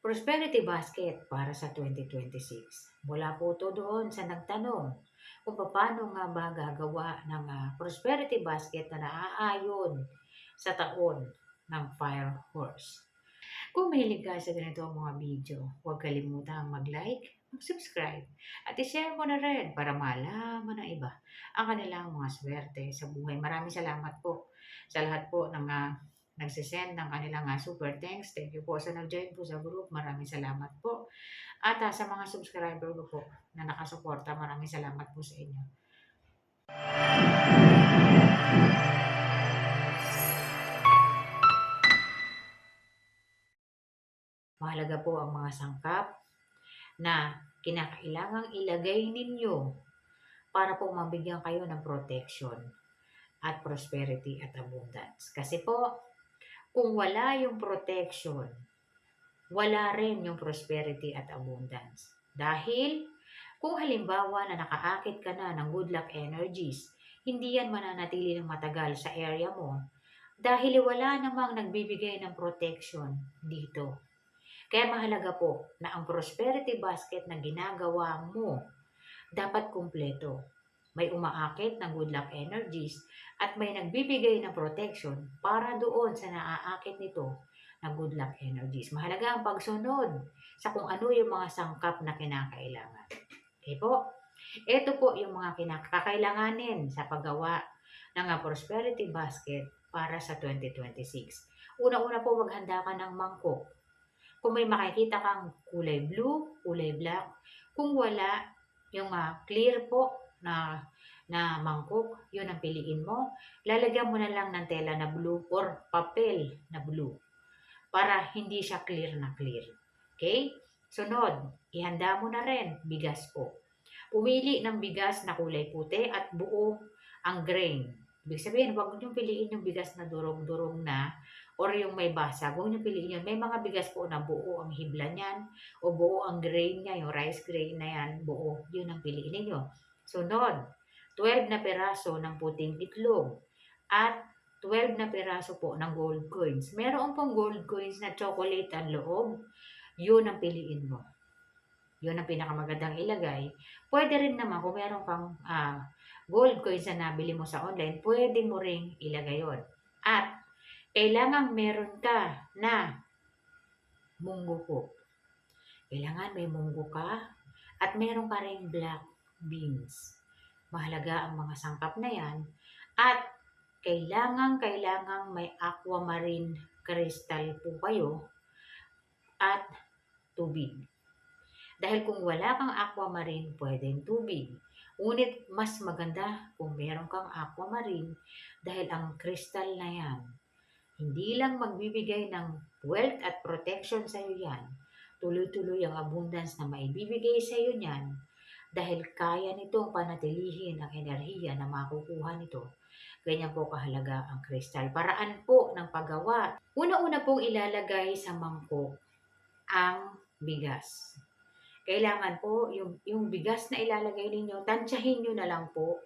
Prosperity Basket para sa 2026. Mula po to doon sa nagtanong kung paano nga ba gagawa ng ah, Prosperity Basket na naaayon sa taon ng Fire Horse. Kung mahilig ka sa ganito ang mga video, huwag kalimutang mag-like, mag-subscribe, at i-share mo na rin para malaman ng iba ang kanilang mga swerte sa buhay. Maraming salamat po sa lahat po ng uh, nagsisend ng kanilang uh, super thanks. Thank you po sa nag-join po sa group. Maraming salamat po. At uh, sa mga subscriber ko po na nakasuporta, maraming salamat po sa inyo. Mahalaga po ang mga sangkap na kinakailangang ilagay ninyo para po mabigyan kayo ng protection at prosperity at abundance. Kasi po, kung wala yung protection, wala rin yung prosperity at abundance. Dahil, kung halimbawa na nakaakit ka na ng good luck energies, hindi yan mananatili ng matagal sa area mo dahil wala namang nagbibigay ng protection dito. Kaya mahalaga po na ang prosperity basket na ginagawa mo dapat kumpleto. May umaakit ng good luck energies at may nagbibigay ng protection para doon sa naaakit nito na good luck energies. Mahalaga ang pagsunod sa kung ano yung mga sangkap na kinakailangan. Okay po? Ito po yung mga kinakailanganin sa paggawa ng prosperity basket para sa 2026. Una-una po maghanda ka ng mangkok. Kung may makikita kang kulay blue, kulay black, kung wala, yung uh, clear po na na mangkok, yun ang piliin mo. Lalagyan mo na lang ng tela na blue or papel na blue para hindi siya clear na clear. Okay? Sunod, ihanda mo na rin bigas po. Pumili ng bigas na kulay puti at buo ang grain. Ibig sabihin, huwag niyong piliin yung bigas na durog-durog na or yung may basag. Huwag niyong piliin yun. May mga bigas po na buo ang hibla niyan o buo ang grain niya, yung rice grain na yan, buo. Yun ang piliin ninyo. Sunod, 12 na peraso ng puting itlog at 12 na peraso po ng gold coins. Meron pong gold coins na chocolate ang loob. Yun ang piliin mo. Yun ang pinakamagandang ilagay. Pwede rin naman kung meron kang uh, gold coins na nabili mo sa online, pwede mo ring ilagay yon. At kailangan meron ka na munggo po. Kailangan may munggo ka at meron ka ring black beans. Mahalaga ang mga sangkap na yan. At kailangan, kailangan may aquamarine crystal po kayo at tubig. Dahil kung wala kang aquamarine, pwedeng tubig. Ngunit mas maganda kung meron kang aquamarine dahil ang crystal na yan, hindi lang magbibigay ng wealth at protection sa iyo yan, tuloy-tuloy ang abundance na maibibigay sa iyo niyan dahil kaya nitong panatilihin ang enerhiya na makukuha nito. Ganyan po kahalaga ang kristal. Paraan po ng paggawa. Una-una pong ilalagay sa mangkok ang bigas. Kailangan po yung, yung bigas na ilalagay ninyo, tansyahin nyo na lang po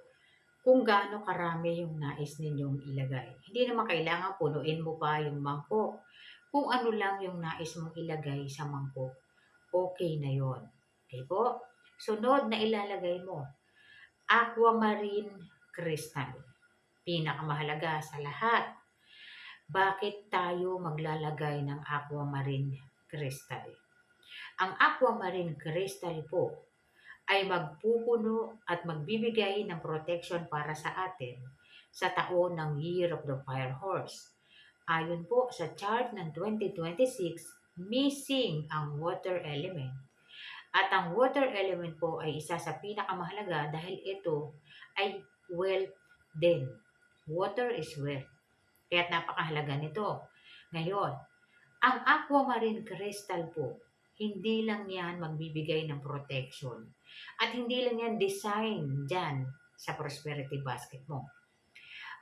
kung gaano karami yung nais ninyong ilagay. Hindi naman kailangan punuin mo pa yung mangkok. Kung ano lang yung nais mong ilagay sa mangkok, okay na yon. Okay po? Sunod na ilalagay mo, aquamarine crystal. Pinakamahalaga sa lahat. Bakit tayo maglalagay ng aquamarine crystal? Ang aquamarine crystal po ay magpupuno at magbibigay ng protection para sa atin sa taon ng Year of the Fire Horse. Ayon po sa chart ng 2026, missing ang water element. At ang water element po ay isa sa pinakamahalaga dahil ito ay wealth din. Water is wealth. Kaya napakahalaga nito. Ngayon, ang aquamarine crystal po hindi lang yan magbibigay ng protection. At hindi lang yan design dyan sa prosperity basket mo.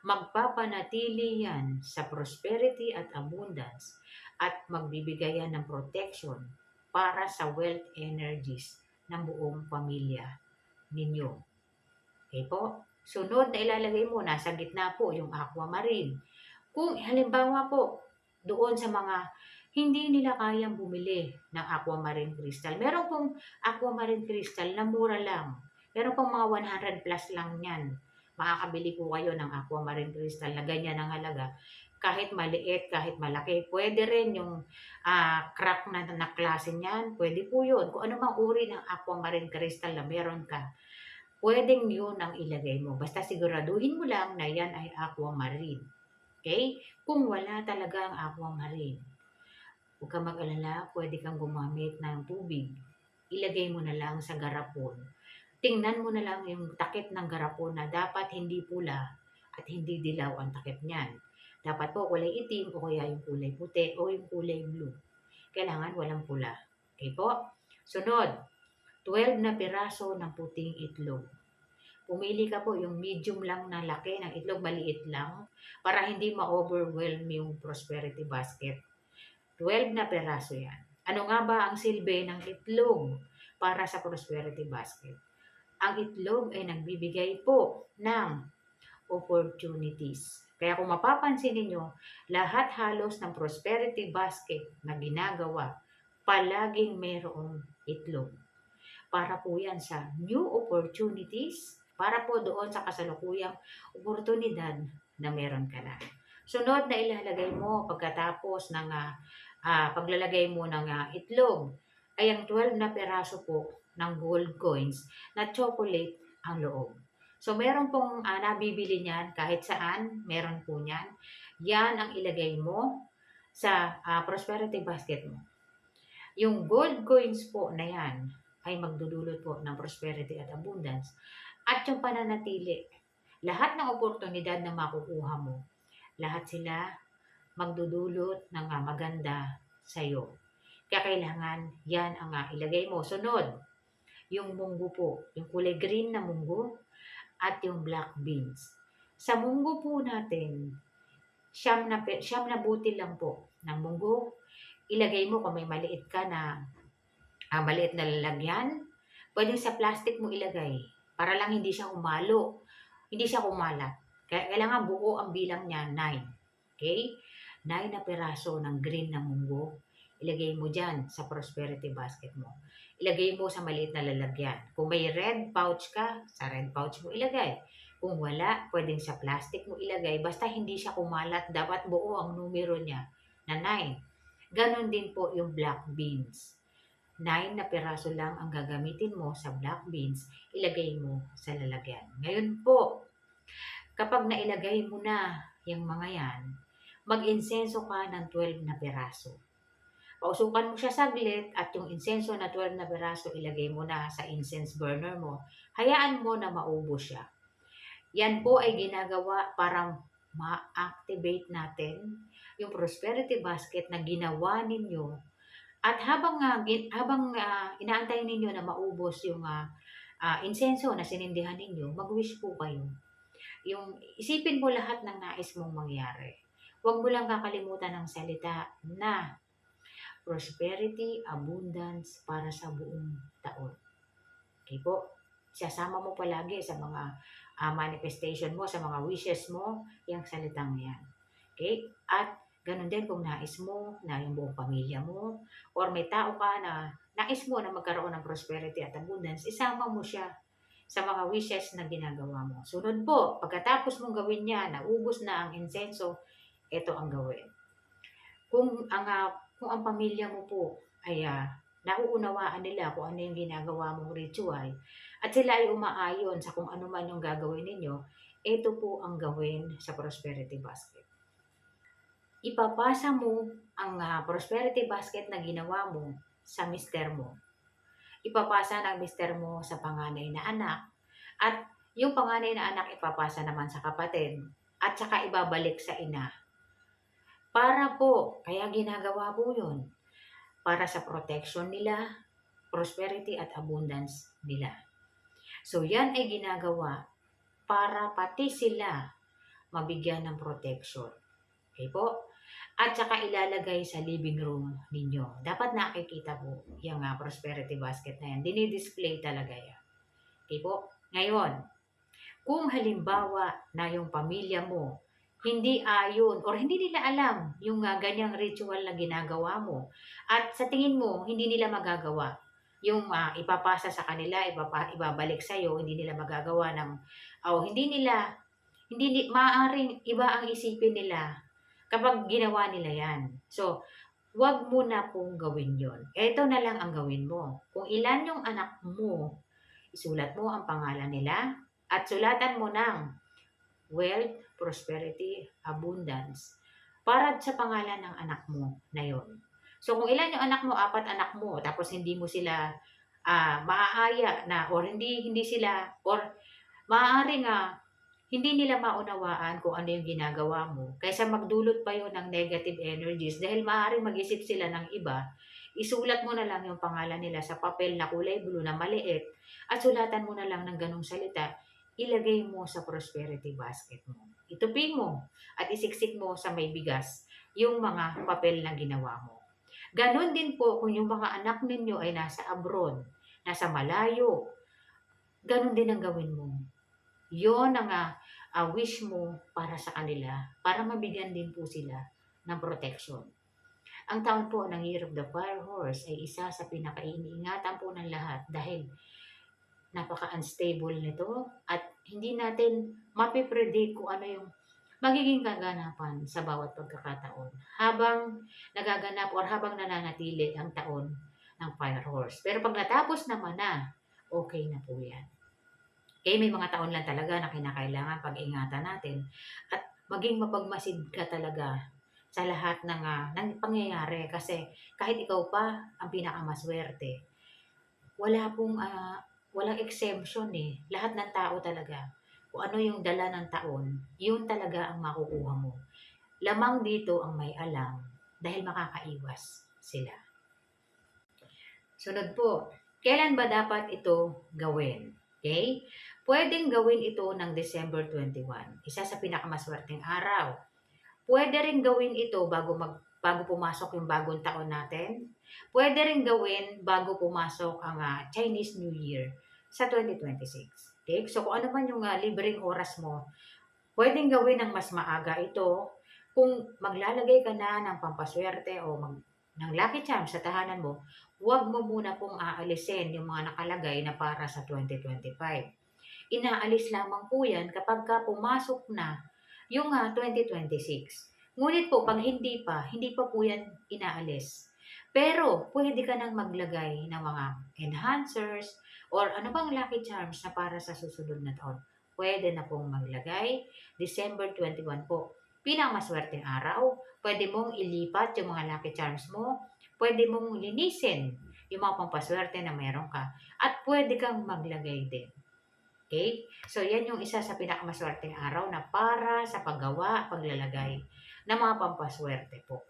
Magpapanatili yan sa prosperity at abundance at magbibigay yan ng protection para sa wealth energies ng buong pamilya ninyo. Okay po? Sunod na ilalagay mo, nasa gitna po yung aquamarine. Kung halimbawa po, doon sa mga hindi nila kayang bumili ng aquamarine crystal. Meron pong aquamarine crystal na mura lang. Meron pong mga 100 plus lang yan. Makakabili po kayo ng aquamarine crystal na ganyan ang halaga. Kahit maliit, kahit malaki. Pwede rin yung ah, crack na, na niyan. Pwede po yun. Kung ano mang uri ng aquamarine crystal na meron ka, pwedeng yun ang ilagay mo. Basta siguraduhin mo lang na yan ay aquamarine. Okay? Kung wala talaga ang aquamarine, huwag kang mag-alala, pwede kang gumamit ng tubig. Ilagay mo na lang sa garapon. Tingnan mo na lang yung takip ng garapon na dapat hindi pula at hindi dilaw ang takip niyan. Dapat po kulay itim o kaya yung kulay puti o yung kulay blue. Kailangan walang pula. Okay po? Sunod, 12 na piraso ng puting itlog. Pumili ka po yung medium lang na laki ng itlog, maliit lang, para hindi ma-overwhelm yung prosperity basket. 12 na peraso yan. Ano nga ba ang silbi ng itlog para sa prosperity basket? Ang itlog ay nagbibigay po ng opportunities. Kaya kung mapapansin ninyo, lahat halos ng prosperity basket na ginagawa, palaging mayroong itlog. Para po yan sa new opportunities, para po doon sa kasalukuyang oportunidad na meron ka na. Sunod na ilalagay mo pagkatapos ng ah, ah, paglalagay mo ng ah, itlog ay ang 12 na peraso po ng gold coins na chocolate ang loob. So meron pong ah, nabibili niyan kahit saan, meron po niyan. Yan ang ilagay mo sa ah, prosperity basket mo. Yung gold coins po na yan ay magdudulot po ng prosperity at abundance. At yung pananatili, lahat ng oportunidad na makukuha mo, lahat sila magdudulot ng ah, maganda sa iyo. Kaya kailangan yan ang ah, ilagay mo. Sunod, yung munggo po, yung kulay green na munggo at yung black beans. Sa munggo po natin, siyam na, siyam na butil lang po ng munggo. Ilagay mo kung may maliit ka na ah, maliit na lalagyan, pwedeng sa plastic mo ilagay para lang hindi siya humalo. Hindi siya kumalat. Kaya kailangan buo ang bilang niya, 9. Okay? 9 na peraso ng green na munggo. Ilagay mo dyan sa prosperity basket mo. Ilagay mo sa maliit na lalagyan. Kung may red pouch ka, sa red pouch mo ilagay. Kung wala, pwedeng sa plastic mo ilagay. Basta hindi siya kumalat, dapat buo ang numero niya na 9. Ganon din po yung black beans. 9 na peraso lang ang gagamitin mo sa black beans, ilagay mo sa lalagyan. Ngayon po, kapag nailagay mo na yung mga yan, mag-insenso ka ng 12 na peraso. Pausukan mo siya saglit at yung insenso na 12 na peraso ilagay mo na sa incense burner mo. Hayaan mo na maubos siya. Yan po ay ginagawa para ma-activate natin yung prosperity basket na ginawa ninyo at habang uh, habang ah, inaantay ninyo na maubos yung uh, insenso na sinindihan ninyo, mag-wish po kayo. Yung isipin mo lahat ng nais mong mangyari. Huwag mo lang kakalimutan ng salita na prosperity, abundance para sa buong taon. Okay po? Sasama mo palagi sa mga ah, manifestation mo, sa mga wishes mo, yung salitang yan. Okay? At Ganon din kung nais mo na yung buong pamilya mo or may tao ka na nais mo na magkaroon ng prosperity at abundance, isama mo siya sa mga wishes na ginagawa mo. Sunod po, pagkatapos mong gawin niya, naubos na ang insenso, ito ang gawin. Kung ang, uh, kung ang pamilya mo po ay uh, nauunawaan nila kung ano yung ginagawa mong ritual at sila ay umaayon sa kung ano man yung gagawin ninyo, ito po ang gawin sa prosperity basket ipapasa mo ang uh, prosperity basket na ginawa mo sa mister mo. Ipapasa ng mister mo sa panganay na anak at yung panganay na anak ipapasa naman sa kapatid at saka ibabalik sa ina. Para po, kaya ginagawa po yun, para sa protection nila, prosperity at abundance nila. So yan ay ginagawa para pati sila mabigyan ng protection. Okay po? At saka ilalagay sa living room ninyo. Dapat nakikita po yung uh, prosperity basket na yan. Dinidisplay talaga yan. Okay po? Ngayon, kung halimbawa na yung pamilya mo hindi ayon or hindi nila alam yung uh, ganyang ritual na ginagawa mo. At sa tingin mo, hindi nila magagawa. Yung uh, ipapasa sa kanila, ipapa, ibabalik sa iyo, hindi nila magagawa ng o hindi nila hindi maaring iba ang isipin nila kapag ginawa nila yan. So, wag mo na pong gawin yon. Ito na lang ang gawin mo. Kung ilan yung anak mo, isulat mo ang pangalan nila at sulatan mo ng wealth, prosperity, abundance para sa pangalan ng anak mo na yon. So kung ilan yung anak mo, apat anak mo, tapos hindi mo sila uh, maaaya na or hindi hindi sila or maaari nga hindi nila maunawaan kung ano yung ginagawa mo. Kaysa magdulot pa yun ng negative energies dahil maaaring mag-isip sila ng iba, isulat mo na lang yung pangalan nila sa papel na kulay blue na maliit at sulatan mo na lang ng ganong salita, ilagay mo sa prosperity basket mo. Itupi mo at isiksik mo sa may bigas yung mga papel na ginawa mo. Ganon din po kung yung mga anak ninyo ay nasa abroad, nasa malayo, ganon din ang gawin mo. Yon ang uh, uh, wish mo para sa kanila, para mabigyan din po sila ng protection. Ang taon po ng Year of the Fire Horse ay isa sa pinakainiingatan po ng lahat dahil napaka-unstable nito at hindi natin mapipredict kung ano yung magiging kaganapan sa bawat pagkakataon habang nagaganap or habang nananatili ang taon ng Fire Horse. Pero pag natapos naman na, okay na po yan. Kaya may mga taon lang talaga na kinakailangan pag-ingatan natin at maging mapagmasid ka talaga sa lahat ng, uh, ng pangyayari kasi kahit ikaw pa ang pinakamaswerte, wala pong uh, walang exemption eh. Lahat ng tao talaga. Kung ano yung dala ng taon, yun talaga ang makukuha mo. Lamang dito ang may alam dahil makakaiwas sila. Sunod po, kailan ba dapat ito gawin? Okay? Pwedeng gawin ito ng December 21, isa sa pinakamaswerteng araw. Pwede rin gawin ito bago mag bago pumasok yung bagong taon natin. Pwede rin gawin bago pumasok ang uh, Chinese New Year sa 2026. Okay? So kung ano man yung uh, libreng oras mo, pwedeng gawin ng mas maaga ito kung maglalagay ka na ng pampaswerte o mag, ng lucky charm sa tahanan mo, huwag mo muna pong aalisin yung mga nakalagay na para sa 2025 inaalis lamang po yan kapag ka pumasok na yung uh, ah, 2026. Ngunit po, pag hindi pa, hindi pa po yan inaalis. Pero, pwede ka nang maglagay ng mga enhancers or ano bang lucky charms na para sa susunod na taon. Pwede na pong maglagay. December 21 po. Pinakamaswerteng araw. Pwede mong ilipat yung mga lucky charms mo. Pwede mong linisin yung mga pampaswerte na meron ka. At pwede kang maglagay din Okay? So, yan yung isa sa pinakamaswerteng araw na para sa paggawa, paglalagay ng mga pampaswerte po.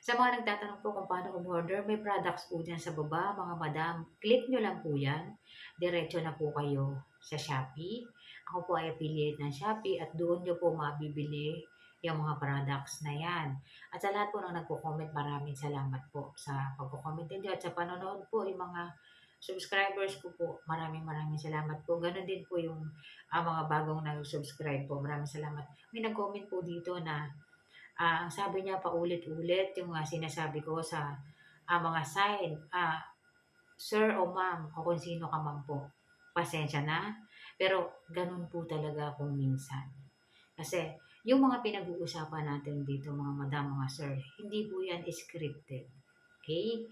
Sa mga nagtatanong po kung paano umorder, may products po dyan sa baba, mga madam. Click nyo lang po yan. Diretso na po kayo sa Shopee. Ako po ay affiliate ng Shopee at doon nyo po mabibili yung mga products na yan. At sa lahat po nang nagpo-comment, maraming salamat po sa pagpo-comment nyo at sa panonood po yung mga subscribers ko po, maraming maraming salamat po. Ganon din po yung uh, mga bagong nag-subscribe po. Maraming salamat. May nag-comment po dito na uh, sabi niya paulit-ulit yung uh, sinasabi ko sa uh, mga sign. Uh, sir o ma'am o kung sino ka man po. Pasensya na. Pero ganun po talaga kung minsan. Kasi yung mga pinag-uusapan natin dito mga madam, mga sir, hindi po yan scripted. Okay?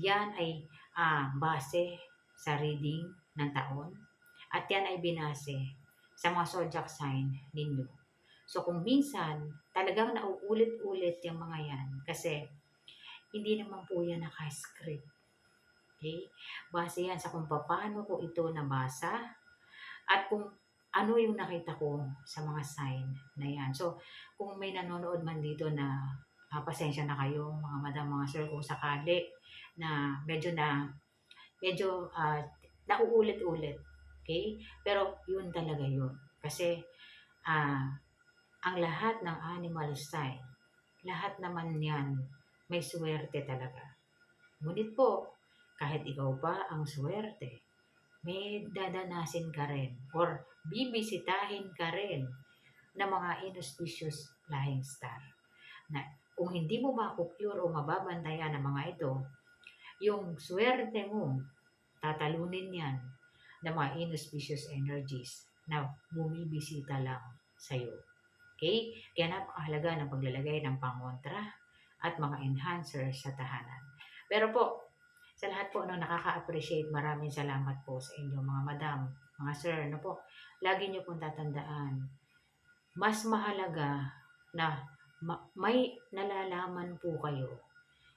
Yan ay uh, base sa reading ng taon at yan ay binase sa mga zodiac sign ninyo. So kung minsan talagang nauulit-ulit yung mga yan kasi hindi naman po yan naka-script. Okay? Base yan sa kung paano ko ito nabasa at kung ano yung nakita ko sa mga sign na yan. So, kung may nanonood man dito na uh, pasensya na kayo, mga madam, mga sir, kung sakali na medyo na medyo uh, nauulit-ulit. Okay? Pero yun talaga yun. Kasi uh, ang lahat ng animal sign, lahat naman yan may swerte talaga. Ngunit po, kahit ikaw pa ang swerte, may dadanasin ka rin or bibisitahin ka rin ng mga inauspicious flying star. Na kung hindi mo makukure o mababantayan ng mga ito, yung swerte mo, tatalunin yan ng mga inauspicious energies na bumibisita lang sa'yo. Okay? Kaya napakahalaga ng paglalagay ng pangontra at mga enhancer sa tahanan. Pero po, sa lahat po no, nakaka-appreciate, maraming salamat po sa inyo mga madam, mga sir, no po. Lagi nyo pong tatandaan, mas mahalaga na ma- may nalalaman po kayo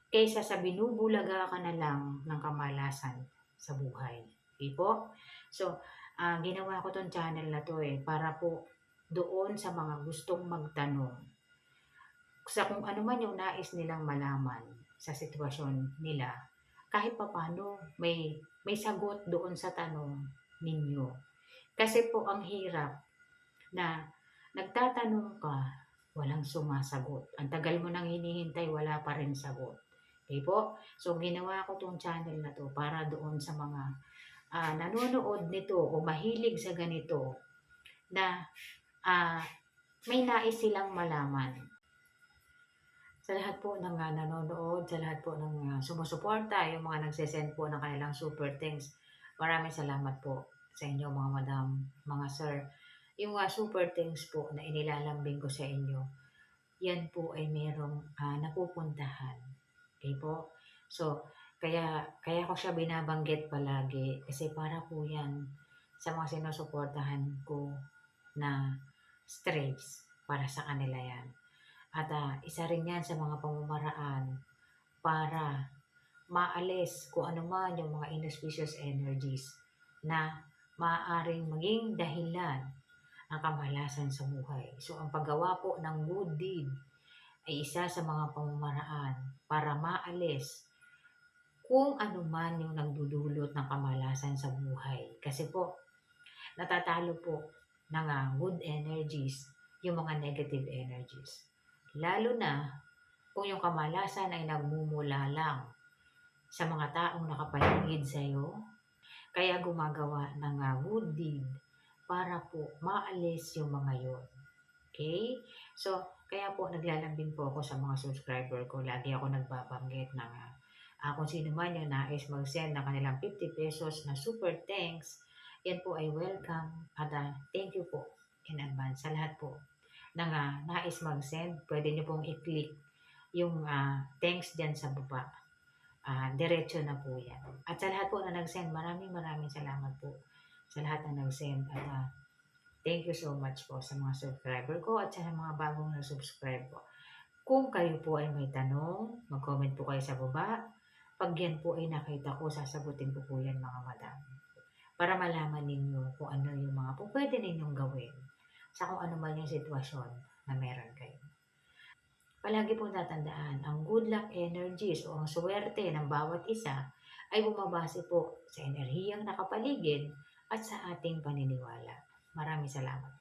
kaysa sa binubulaga ka na lang ng kamalasan sa buhay. Okay po? So, ah, ginawa ko tong channel na to eh, para po doon sa mga gustong magtanong sa kung ano man yung nais nilang malaman sa sitwasyon nila, kahit pa paano may, may sagot doon sa tanong ninyo. Kasi po ang hirap na nagtatanong ka, walang sumasagot. Ang tagal mo nang hinihintay, wala pa rin sagot. Okay po? So, ginawa ko tong channel na to para doon sa mga ah, nanonood nito o mahilig sa ganito na ah, may nais silang malaman. Sa lahat po ng ah, nanonood, sa lahat po ng ah, sumusuporta, yung mga nagsisend po ng kanilang super thanks, maraming salamat po sa inyo mga madam, mga sir. Yung ah, super thanks po na inilalambing ko sa inyo, yan po ay merong ah, napupuntahan. Okay po? So, kaya, kaya ko siya binabanggit palagi kasi para po yan sa mga sinusuportahan ko na strays para sa kanila yan. At ah, isa rin yan sa mga pamamaraan para maalis kung ano man yung mga inauspicious energies na maaaring maging dahilan ang kamalasan sa buhay. So, ang paggawa po ng good deed ay isa sa mga pamamaraan para maalis kung ano man yung nagdudulot ng kamalasan sa buhay. Kasi po, natatalo po ng ah, good energies yung mga negative energies. Lalo na kung yung kamalasan ay nagmumula lang sa mga taong nakapaligid sa iyo, kaya gumagawa ng good deed para po maalis yung mga yon. Okay? So, kaya po naglalambing po ako sa mga subscriber ko. Lagi ako nagbabanggit ng ah, ah, kung sino man yung nais mag-send ng kanilang 50 pesos na super thanks, yan po ay welcome at ah, thank you po in advance sa lahat po ng ah, nais mag-send. Pwede nyo pong i-click yung ah, thanks dyan sa baba. Ah, diretso na po yan. At sa lahat po na nag-send, maraming maraming salamat po sa lahat na nag-send. At ah, thank you so much po sa mga subscriber ko at sa mga bagong na-subscribe po. Kung kayo po ay may tanong, mag-comment po kayo sa baba. Pag yan po ay nakita ko, sasagutin ko po yan mga madam. Para malaman ninyo kung ano yung mga po pwede ninyong gawin sa kung ano man yung sitwasyon na meron kayo. Palagi pong tatandaan, ang good luck energies o ang swerte ng bawat isa ay bumabase po sa enerhiyang nakapaligid at sa ating paniniwala. Maraming salamat.